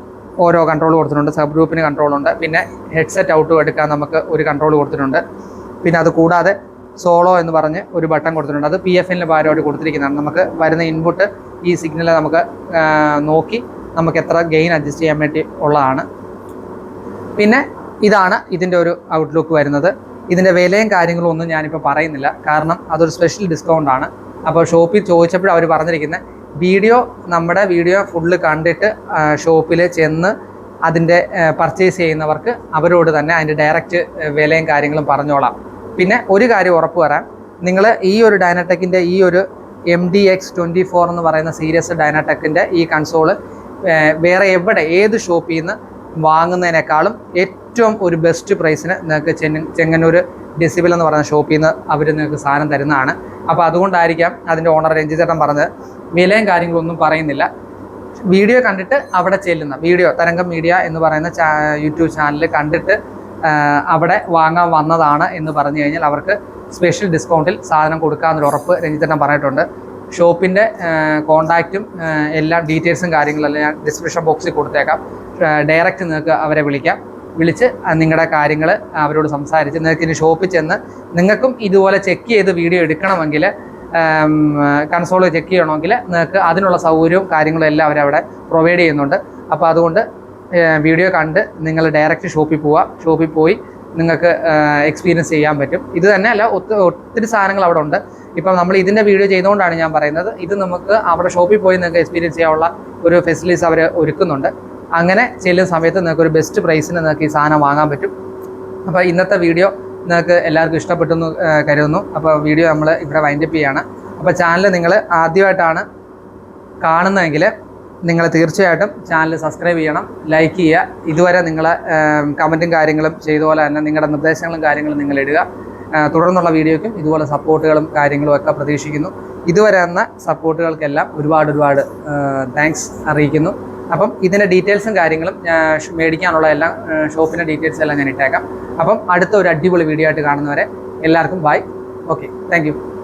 S1: ഓരോ കൺട്രോൾ കൊടുത്തിട്ടുണ്ട്. സബ് ഗ്രൂപ്പിന് കൺട്രോളുണ്ട് പിന്നെ ഹെഡ്സെറ്റ് ഔട്ടും എടുക്കാൻ നമുക്ക് ഒരു കൺട്രോൾ കൊടുത്തിട്ടുണ്ട്. പിന്നെ അത് കൂടാതെ സോളോ എന്ന് പറഞ്ഞ് ഒരു ബട്ടൺ കൊടുത്തിട്ടുണ്ട്. അത് പി എഫ് ഭാരമായിട്ട് കൊടുത്തിരിക്കുന്നതാണ്. നമുക്ക് വരുന്ന ഇൻപുട്ട് ഈ സിഗ്നൽ നമുക്ക് നോക്കി നമുക്ക് എത്ര ഗെയിൻ അഡ്ജസ്റ്റ് ചെയ്യാൻ വേണ്ടി ഉള്ളതാണ്. പിന്നെ ഇതാണ് ഇതിന്റെ ഒരു ഔട്ട്ലുക്ക് വരുന്നത്. ഇതിന്റെ വിലയും കാര്യങ്ങളും ഒന്നും ഞാനിപ്പോൾ പറയുന്നില്ല. കാരണം അതൊരു സ്പെഷ്യൽ ഡിസ്കൗണ്ട് ആണ്. അപ്പോൾ ഷോപ്പിൽ ചോദിച്ചപ്പോൾ അവർ പറഞ്ഞിരിക്കുന്നത് വീഡിയോ നമ്മുടെ വീഡിയോ ഫുള്ള് കണ്ടിട്ട് ഷോപ്പിൽ ചെന്ന് അതിന്റെ പർച്ചേസ് ചെയ്യുന്നവർക്ക് അവരോട് തന്നെ അതിന്റെ ഡയറക്റ്റ് വിലയും കാര്യങ്ങളും പറഞ്ഞോളാം. പിന്നെ ഒരു കാര്യം ഉറപ്പ് വരാം. നിങ്ങൾ ഈ ഒരു ഡൈനടെക്കിന്റെ ഈ ഒരു M D X twenty four എന്ന് പറയുന്ന സീരിയസ് ഡൈനടെക്കിന്റെ ഈ കൺസോൾ വേറെ എവിടെ ഏത് ഷോപ്പിൽ നിന്ന് വാങ്ങുന്നതിനേക്കാളും ഏറ്റവും ഒരു ബെസ്റ്റ് പ്രൈസിന് നിങ്ങൾക്ക് ചെങ്ങന്നൂർ ഡെസിബിൾ എന്ന് പറയുന്ന ഷോപ്പിൽ നിന്ന് അവർ നിങ്ങൾക്ക് സാധനം തരുന്നതാണ്. അപ്പോൾ അതുകൊണ്ടായിരിക്കാം അതിന്റെ ഓണർ രഞ്ജി ചേട്ടൻ പറഞ്ഞത്. വിലയും കാര്യങ്ങളൊന്നും പറയുന്നില്ല. വീഡിയോ കണ്ടിട്ട് അവിടെ ചെല്ലുന്ന വീഡിയോ തരംഗം മീഡിയ എന്ന് പറയുന്ന യൂട്യൂബ് ചാനൽ കണ്ടിട്ട് അവിടെ വാങ്ങാൻ വന്നതാണ് എന്ന് പറഞ്ഞു കഴിഞ്ഞാൽ അവർക്ക് സ്പെഷ്യൽ ഡിസ്കൗണ്ടിൽ സാധനം കൊടുക്കാമെന്നൊരു ഉറപ്പ് രഞ്ജിത്തേട്ടൻ പറഞ്ഞിട്ടുണ്ട്. ഷോപ്പിന്റെ കോണ്ടാക്റ്റും എല്ലാ ഡീറ്റെയിൽസും കാര്യങ്ങളെല്ലാം ഞാൻ ഡിസ്ക്രിപ്ഷൻ ബോക്സിൽ കൊടുത്തേക്കാം. ഡയറക്റ്റ് നിങ്ങൾക്ക് അവരെ വിളിക്കാം. വിളിച്ച് നിങ്ങളുടെ കാര്യങ്ങൾ അവരോട് സംസാരിച്ച് നിങ്ങൾക്ക് ഇനി ഷോപ്പിൽ ചെന്ന് നിങ്ങൾക്കും ഇതുപോലെ ചെക്ക് ചെയ്ത് വീഡിയോ എടുക്കണമെങ്കിൽ കൺസോൾ ചെക്ക് ചെയ്യണമെങ്കിൽ നിങ്ങൾക്ക് അതിനുള്ള സൗകര്യവും കാര്യങ്ങളും എല്ലാം അവരവിടെ പ്രൊവൈഡ് ചെയ്യുന്നുണ്ട്. അപ്പോൾ അതുകൊണ്ട് വീഡിയോ കണ്ട് നിങ്ങൾ ഡയറക്റ്റ് ഷോപ്പിൽ പോവാം. ഷോപ്പിൽ പോയി നിങ്ങൾക്ക് എക്സ്പീരിയൻസ് ചെയ്യാൻ പറ്റും. ഇത് തന്നെ അല്ല ഒത്തിരി സാധനങ്ങൾ അവിടെ ഉണ്ട്. ഇപ്പം നമ്മൾ ഇതിന്റെ വീഡിയോ ചെയ്തുകൊണ്ടാണ് ഞാൻ പറയുന്നത്. ഇത് നമുക്ക് അവിടെ ഷോപ്പിൽ പോയി നിങ്ങൾക്ക് എക്സ്പീരിയൻസ് ചെയ്യാനുള്ള ഒരു ഫെസിലിറ്റീസ് അവർ ഒരുക്കുന്നുണ്ട്. അങ്ങനെ ചെല്ലുന്ന സമയത്ത് നിങ്ങൾക്ക് ഒരു ബെസ്റ്റ് പ്രൈസിന് നിങ്ങൾക്ക് ഈ സാധനം വാങ്ങാൻ പറ്റും. അപ്പോൾ ഇന്നത്തെ വീഡിയോ നിങ്ങൾക്ക് എല്ലാവർക്കും ഇഷ്ടപ്പെട്ടു എന്ന് കരുതുന്നു. അപ്പോൾ വീഡിയോ നമ്മൾ ഇവിടെ വൈൻഡപ്പ് ചെയ്യാണ്. അപ്പോൾ ചാനൽ നിങ്ങൾ ആദ്യമായിട്ടാണ് കാണുന്നതെങ്കിൽ നിങ്ങൾ തീർച്ചയായിട്ടും ചാനൽ സബ്സ്ക്രൈബ് ചെയ്യണം ലൈക്ക് ചെയ്യുക. ഇതുവരെ നിങ്ങൾ കമന്റും കാര്യങ്ങളും ചെയ്ത പോലെ തന്നെ നിങ്ങളുടെ നിർദ്ദേശങ്ങളും കാര്യങ്ങളും നിങ്ങൾ ഇടുക. തുടർന്നുള്ള വീഡിയോയ്ക്കും ഇതുപോലെ സപ്പോർട്ടുകളും കാര്യങ്ങളും ഒക്കെ പ്രതീക്ഷിക്കുന്നു. ഇതുവരെ എന്ന സപ്പോർട്ടുകൾക്കെല്ലാം ഒരുപാട് ഒരുപാട് താങ്ക്സ് അറിയിക്കുന്നു. അപ്പം ഇതിന്റെ ഡീറ്റെയിൽസും കാര്യങ്ങളും മേടിക്കാനുള്ള എല്ലാം ഷോപ്പിന്റെ ഡീറ്റെയിൽസ് എല്ലാം ഞാൻ ഇട്ടേക്കാം. അപ്പം അടുത്ത ഒരു അടിപൊളി വീഡിയോ ആയിട്ട് കാണുന്നവരെ എല്ലാവർക്കും ബൈ ഓക്കെ താങ്ക്